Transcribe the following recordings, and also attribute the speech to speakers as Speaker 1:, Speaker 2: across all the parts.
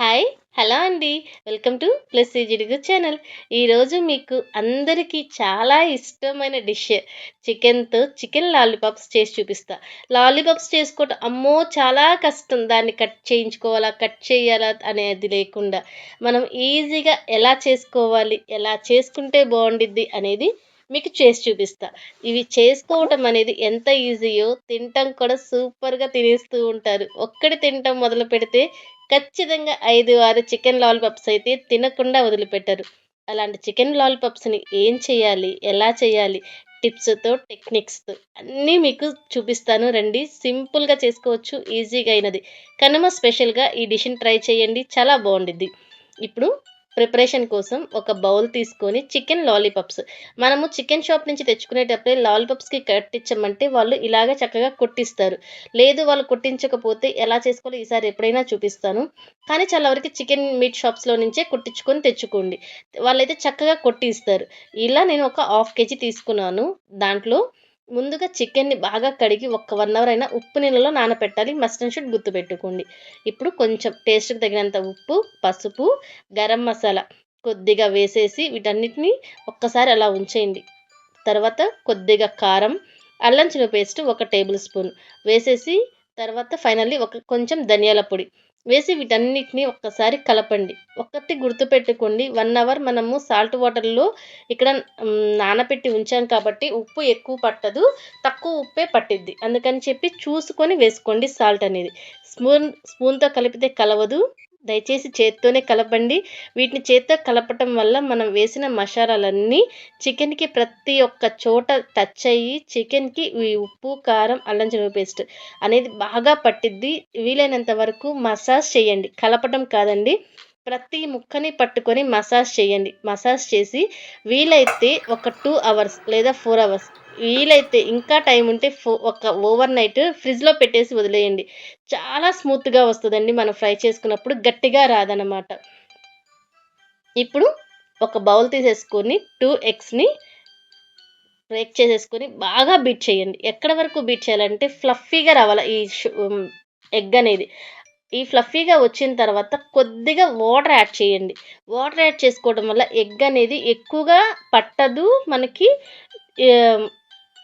Speaker 1: Hi hello అండి. Welcome to plus జిడుగు channel. ఈరోజు మీకు అందరికీ చాలా ఇష్టమైన డిష్ చికెన్తో చికెన్ లాలీపాప్స్ చేసి చూపిస్తా. లాలీపాప్స్ చేసుకోవటం అమ్మో చాలా కష్టం. దాన్ని కట్ చేయించుకోవాలా కట్ చేయాలా అనేది లేకుండా. మనం ఈజీగా ఎలా చేసుకోవాలి ఎలా చేసుకుంటే బాగుండిద్ది అనేది మీకు చేసి చూపిస్తా. ఇవి చేసుకోవటం అనేది ఎంత ఈజీయో తినటం కూడా సూపర్గా తినేస్తూ ఉంటారు. ఒక్కటి తినటం మొదలు పెడితే ఖచ్చితంగా ఐదు ఆరు చికెన్ లాలీపాప్స్ అయితే తినకుండా వదిలిపెట్టరు. అలాంటి చికెన్ లాలీపాప్స్ని ఏం చేయాలి? ఎలా చేయాలి? టిప్స్తో టెక్నిక్స్తో అన్నీ మీకు చూపిస్తాను. రండి సింపుల్గా చేసుకోవచ్చు ఈజీగా అయినది. కనుమ స్పెషల్గా ఈ డిష్ని ట్రై చేయండి చాలా బాగుండిద్ది. ఇప్పుడు ప్రిపరేషన్ కోసం ఒక బౌల్ తీసుకొని చికెన్ లాలీపాప్స్. మనము చికెన్ షాప్ నుంచి తెచ్చుకునేటప్పుడే లాలీపాప్స్కి కట్టించమంటే వాళ్ళు ఇలాగే చక్కగా కొట్టిస్తారు. లేదు వాళ్ళు కొట్టించకపోతే ఎలా చేసుకోవాలో ఈసారి ఎప్పుడైనా చూపిస్తాను. కానీ చాలా వరకు చికెన్ మీట్ షాప్స్లో నుంచే కొట్టించుకొని తెచ్చుకోండి. వాళ్ళైతే చక్కగా కొట్టిస్తారు. ఇలా నేను ఒక హాఫ్ కేజీ తీసుకున్నాను దాంట్లో. ముందుగా చికెన్ని బాగా కడిగి ఒక వన్ అవర్ అయినా ఉప్పు నీళ్ళలో నానపెట్టాలి. మస్ట్ అండ్ షుడ్ గుర్తుపెట్టుకోండి. ఇప్పుడు కొంచెం టేస్ట్కి తగినంత ఉప్పు పసుపు గరం మసాలా కొద్దిగా వేసేసి వీటన్నిటిని ఒక్కసారి అలా ఉంచేయండి. తర్వాత కొద్దిగా కారం అల్లం చిన్న పేస్ట్ ఒక టేబుల్ స్పూన్ వేసేసి తర్వాత ఫైనల్లీ ఒక కొంచెం ధనియాల పొడి వేసి వీటన్నిటిని ఒక్కసారి కలపండి. ఒక్కటి గుర్తుపెట్టుకోండి. వన్ అవర్ మనము సాల్ట్ వాటర్లో ఇక్కడ నానబెట్టి ఉంచాం కాబట్టి ఉప్పు ఎక్కువ పట్టదు. తక్కువ ఉప్పే పట్టిద్ది. అందుకని చెప్పి చూసుకొని వేసుకోండి సాల్ట్ అనేది. స్పూన్ స్పూన్తో కలిపితే కలవదు. దయచేసి చేత్తోనే కలపండి. వీటిని చేత్తో కలపటం వల్ల మనం వేసిన మసాలాలన్నీ చికెన్కి ప్రతి ఒక్క చోట టచ్ అయ్యి చికెన్కి ఈ ఉప్పు కారం అల్లం చిన్న పేస్ట్ అనేది బాగా పట్టిద్ది. వీలైనంత వరకు మసాజ్ చేయండి. కలపటం కాదండి. ప్రతి ముక్కని పట్టుకొని మసాజ్ చేయండి. మసాజ్ చేసి వీలైతే ఒక టూ అవర్స్ లేదా ఫోర్ అవర్స్ వీలైతే ఇంకా టైం ఉంటే ఫో ఒక ఓవర్ నైట్ ఫ్రిడ్జ్లో పెట్టేసి వదిలేయండి. చాలా స్మూత్గా వస్తుందండి మనం ఫ్రై చేసుకున్నప్పుడు గట్టిగా రాదనమాట ఇప్పుడు ఒక బౌల్ తీసేసుకొని టూ ఎగ్స్ని బ్రేక్ చేసేసుకొని బాగా బీట్ చేయండి. ఎక్కడ వరకు బీట్ చేయాలంటే ఫ్లఫీగా రావాలి ఈ ఎగ్ అనేది. ఈ ఫ్లఫీగా వచ్చిన తర్వాత కొద్దిగా వాటర్ యాడ్ చేయండి. వాటర్ యాడ్ చేసుకోవడం వల్ల ఎగ్ అనేది ఎక్కువగా పట్టదు మనకి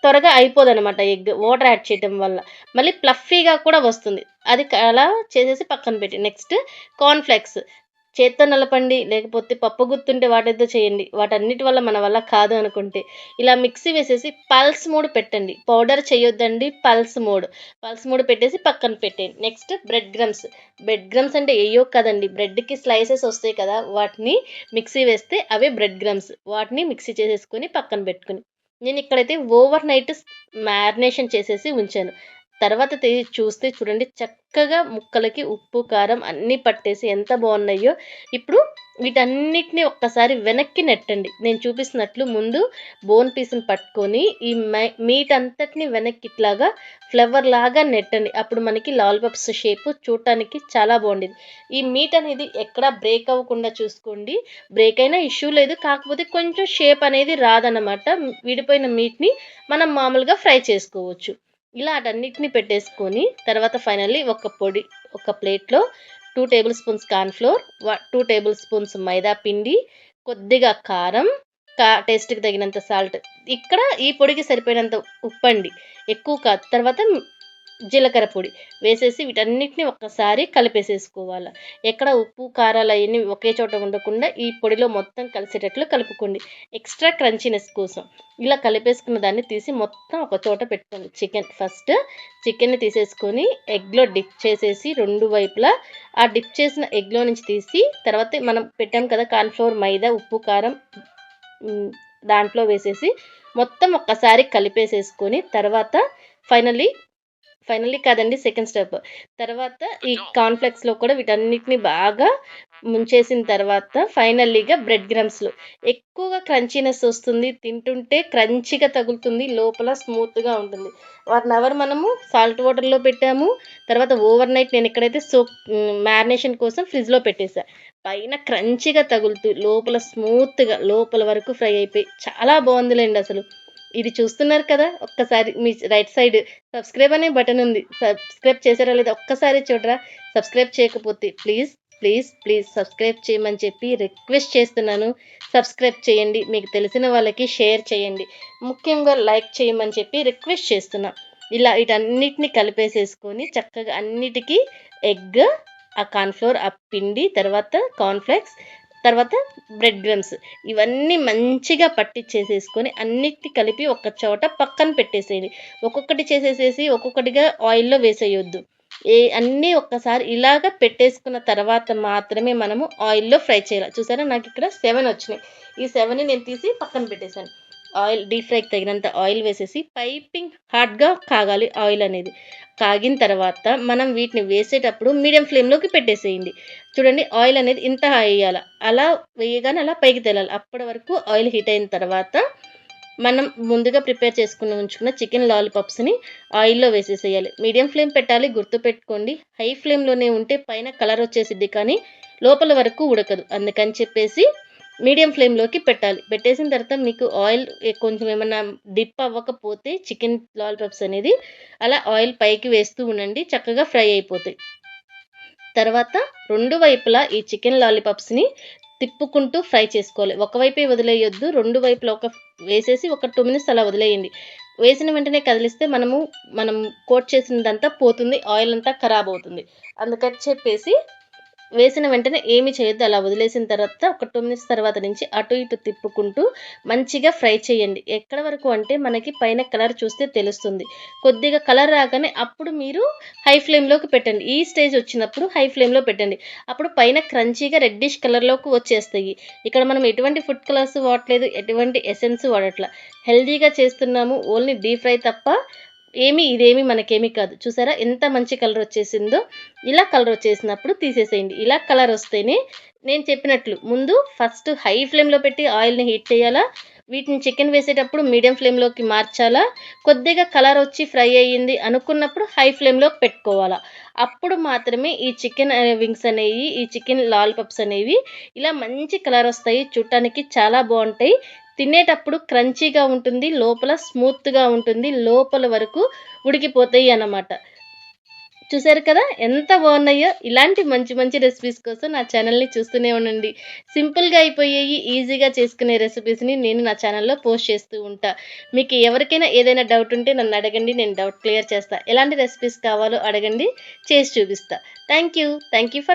Speaker 1: త్వరగా అయిపోదనమాట ఎగ్ వాటర్ యాడ్ చేయడం వల్ల. మళ్ళీ ప్లఫీగా కూడా వస్తుంది. అది అలా చేసేసి పక్కన పెట్టి నెక్స్ట్ కార్న్ఫ్లెక్స్ చేత్తో నలపండి లేకపోతే పప్పు గుర్తుంటే వాటితో చేయండి. వాటన్నిటి వల్ల మన వల్ల కాదు అనుకుంటే. ఇలా మిక్సీ వేసేసి పల్స్ మూడు పెట్టండి. పౌడర్ చేయొద్దండి పల్స్ మూడు. పల్స్ మూడు పెట్టేసి పక్కన పెట్టేయండి. Next bread crumbs bread crumbs అంటే ఏయో కదండి. బ్రెడ్కి స్లైసెస్ వస్తాయి కదా వాటిని మిక్సీ వేస్తే అవే బ్రెడ్ గ్రమ్స్ వాటిని మిక్సీ చేసేసుకొని పక్కన పెట్టుకుని. నేను ఇక్కడైతే ఓవర్ నైట్ మ్యారినేషన్ చేసేసి ఉంచాను. తర్వాత చూస్తే చూడండి చక్కగా ముక్కలకి ఉప్పు కారం అన్నీ పట్టేసి ఎంత బాగున్నాయో. ఇప్పుడు వీటన్నిటిని ఒక్కసారి వెనక్కి నెట్టండి. నేను చూపిస్తున్నట్లు ముందు బోన్ పీస్ని పట్టుకొని ఈ మీట్ అంతటిని వెనక్కి ఇట్లాగా ఫ్లవర్ లాగా నెట్టండి. అప్పుడు మనకి లాలీపాప్స్ షేప్ చూడటానికి చాలా బాగుండేది. ఈ మీట్ అనేది ఎక్కడా బ్రేక్ అవ్వకుండా చూసుకోండి. బ్రేక్ అయినా ఇష్యూ లేదు. కాకపోతే కొంచెం షేప్ అనేది రాదన్నమాట. విడిపోయిన మీట్ని మనం మామూలుగా ఫ్రై చేసుకోవచ్చు. ఇలా అటన్నిటిని పెట్టేసుకొని తర్వాత ఫైనల్లీ ఒక పొడి ఒక ప్లేట్లో two tablespoons cornflour two tablespoons మైదా పిండి కొద్దిగా కారం కా టేస్ట్కి తగినంత సాల్ట్. ఇక్కడ ఈ పొడికి సరిపోయినంత ఉప్పండి. ఎక్కువ కాదు. తర్వాత జీలకర్ర పొడి వేసేసి వీటన్నిటిని ఒక్కసారి కలిపేసేసుకోవాలి. ఎక్కడ ఉప్పు కారాలు అవన్నీ ఒకే చోట ఉండకుండా ఈ పొడిలో మొత్తం కలిసేటట్లు కలుపుకోండి. ఎక్స్ట్రా క్రంచీనెస్ కోసం ఇలా కలిపేసుకున్న దాన్ని తీసి మొత్తం ఒక చోట పెట్టుకోండి. చికెన్ ఫస్ట్ చికెన్ని తీసేసుకొని ఎగ్లో డిప్ చేసేసి రెండు వైపులా ఆ డిప్ చేసిన ఎగ్లో నుంచి తీసి తర్వాత మనం పెట్టాం కదా కార్న్ఫ్లవర్ మైదా ఉప్పు కారం దాంట్లో వేసేసి మొత్తం ఒక్కసారి కలిపేసేసుకొని తర్వాత ఫైనల్లీ ఫైనల్లీ కాదండి సెకండ్ స్టెప్. తర్వాత ఈ కాన్ఫ్లెక్స్లో కూడా వీటన్నిటిని బాగా ముంచేసిన తర్వాత ఫైనల్లీగా బ్రెడ్ గ్రమ్స్లో ఎక్కువగా క్రంచీనెస్ వస్తుంది తింటుంటే క్రంచిగా తగులుతుంది లోపల స్మూత్గా ఉంటుంది. వన్ అవర్ మనము సాల్ట్ వాటర్లో పెట్టాము తర్వాత ఓవర్ నైట్ నేను ఎక్కడైతే సోప్ మ్యారినేషన్ కోసం ఫ్రిడ్జ్లో పెట్టేసా పైన క్రంచిగా తగులుతూ లోపల స్మూత్గా లోపల వరకు ఫ్రై అయిపోయి చాలా బాగుందిలేండి అసలు. ఇది చూస్తున్నారు కదా ఒక్కసారి మీ రైట్ సైడ్ సబ్స్క్రైబ్ అనే బటన్ ఉంది. సబ్స్క్రైబ్ చేసారా లేదా ఒక్కసారి చూడరా. సబ్స్క్రైబ్ చేయకపోతే ప్లీజ్ ప్లీజ్ ప్లీజ్ సబ్స్క్రైబ్ చేయమని చెప్పి రిక్వెస్ట్ చేస్తున్నాను. సబ్స్క్రైబ్ చేయండి మీకు తెలిసిన వాళ్ళకి షేర్ చేయండి. ముఖ్యంగా లైక్ చేయమని చెప్పి రిక్వెస్ట్ చేస్తున్నా. ఇలా వీటన్నిటిని కలిపేసేసుకొని చక్కగా అన్నిటికీ ఎగ్ ఆ కార్న్ఫ్లోర్ ఆ పిండి తర్వాత కార్న్ఫ్లెక్స్ తర్వాత బ్రెడ్ వెమ్స్ ఇవన్నీ మంచిగా పట్టించేసేసుకొని అన్నిటిని కలిపి ఒక చోట పక్కన పెట్టేసేయండి. ఒక్కొక్కటి చేసేసేసి ఒక్కొక్కటిగా ఆయిల్లో వేసేయొద్దు. ఏ అన్నీ ఒక్కసారి ఇలాగ పెట్టేసుకున్న తర్వాత మాత్రమే మనము ఆయిల్లో ఫ్రై చేయాలి. చూసారా? నాకు ఇక్కడ సెవెన్ వచ్చినాయి. ఈ సెవెన్ని నేను తీసి పక్కన పెట్టేశాను. ఆయిల్ డీప్ ఫ్రైకి తగినంత ఆయిల్ వేసేసి పైపింగ్ హాట్గా కాగాలి ఆయిల్ అనేది. కాగిన తర్వాత మనం వీటిని వేసేటప్పుడు మీడియం ఫ్లేమ్లోకి పెట్టేసేయండి. చూడండి ఆయిల్ అనేది ఇంత వేయాలి అలా వేయగానే అలా పైకి తేలాలి. అప్పటి వరకు ఆయిల్ హీట్ అయిన తర్వాత మనం ముందుగా ప్రిపేర్ చేసుకుని ఉంచుకున్న చికెన్ లాలీపాప్స్ని ఆయిల్లో వేసేసేయాలి. మీడియం ఫ్లేమ్ పెట్టాలి గుర్తుపెట్టుకోండి హై ఫ్లేమ్లోనే ఉంటే పైన కలర్ వచ్చేసిద్ది కానీ లోపల వరకు ఉడకదు. అందుకని చెప్పేసి మీడియం ఫ్లేమ్లోకి పెట్టాలి. పెట్టేసిన తర్వాత మీకు ఆయిల్ కొంచెం ఏమన్నా డిప్ అవ్వకపోతే చికెన్ లాలిపప్స్ అనేది అలా ఆయిల్ పైకి వేస్తూ ఉండండి. చక్కగా ఫ్రై అయిపోతాయి. తర్వాత రెండు వైపులా ఈ చికెన్ లాలీపాప్స్ని తిప్పుకుంటూ ఫ్రై చేసుకోవాలి. ఒకవైపే వదిలేయొద్దు. రెండు వైపులా ఒక వేసేసి ఒక టూ మినిట్స్ అలా వదిలేయండి. వేసిన వెంటనే కదిలిస్తే మనము మనం కోట్ చేసినదంతా పోతుంది. ఆయిల్ అంతా ఖరాబ్ అవుతుంది. అందుకని చెప్పేసి వేసిన వెంటనే ఏమి చేయొద్దు. అలా వదిలేసిన తర్వాత ఒక టూ మినిట్స్ తర్వాత నుంచి అటు ఇటు తిప్పుకుంటూ మంచిగా ఫ్రై చేయండి. ఎక్కడ వరకు అంటే మనకి పైన కలర్ చూస్తే తెలుస్తుంది. కొద్దిగా కలర్ రాగానే అప్పుడు మీరు హై ఫ్లేమ్లోకి పెట్టండి. ఈ స్టేజ్ వచ్చినప్పుడు హై ఫ్లేమ్లో పెట్టండి. అప్పుడు పైన క్రంచీగా రెడ్డిష్ కలర్లోకి వచ్చేస్తాయి. ఇక్కడ మనం ఎటువంటి ఫుడ్ కలర్స్ వాడలేదు ఎటువంటి ఎసెన్స్ వాడట్లా. హెల్దీగా చేస్తున్నాము ఓన్లీ డీప్ ఫ్రై తప్ప ఏమి ఇదేమి మనకేమీ కాదు. చూసారా? ఎంత మంచి కలర్ వచ్చేసిందో? ఇలా కలర్ వచ్చేసినప్పుడు తీసేసేయండి. ఇలా కలర్ వస్తేనే నేను చెప్పినట్లు ముందు ఫస్ట్ హై ఫ్లేమ్లో పెట్టి ఆయిల్ని హీట్ చేయాలా? వీటిని చికెన్ వేసేటప్పుడు మీడియం ఫ్లేమ్లోకి మార్చాలా? కొద్దిగా కలర్ వచ్చి ఫ్రై అయ్యింది అనుకున్నప్పుడు హై ఫ్లేమ్లోకి పెట్టుకోవాలా? అప్పుడు మాత్రమే ఈ చికెన్ వింగ్స్ అనేవి ఈ చికెన్ లాలిపప్స్ అనేవి ఇలా మంచి కలర్ వస్తాయి. చూడటానికి చాలా బాగుంటాయి. తినేటప్పుడు క్రంచీగా ఉంటుంది లోపల స్మూత్గా ఉంటుంది లోపల వరకు ఉడికిపోతాయి అన్నమాట. చూసారు కదా? ఎంత బాగున్నాయో ఇలాంటి మంచి మంచి రెసిపీస్ కోసం నా ఛానల్ని చూస్తూనే ఉండండి. సింపుల్గా అయిపోయేవి ఈజీగా చేసుకునే రెసిపీస్ని నేను నా ఛానల్లో పోస్ట్ చేస్తూ ఉంటా. మీకు ఎవరికైనా ఏదైనా డౌట్ ఉంటే నన్ను అడగండి నేను డౌట్ క్లియర్ చేస్తా. ఎలాంటి రెసిపీస్ కావాలో అడగండి చేసి చూపిస్తా. Thank you thank you for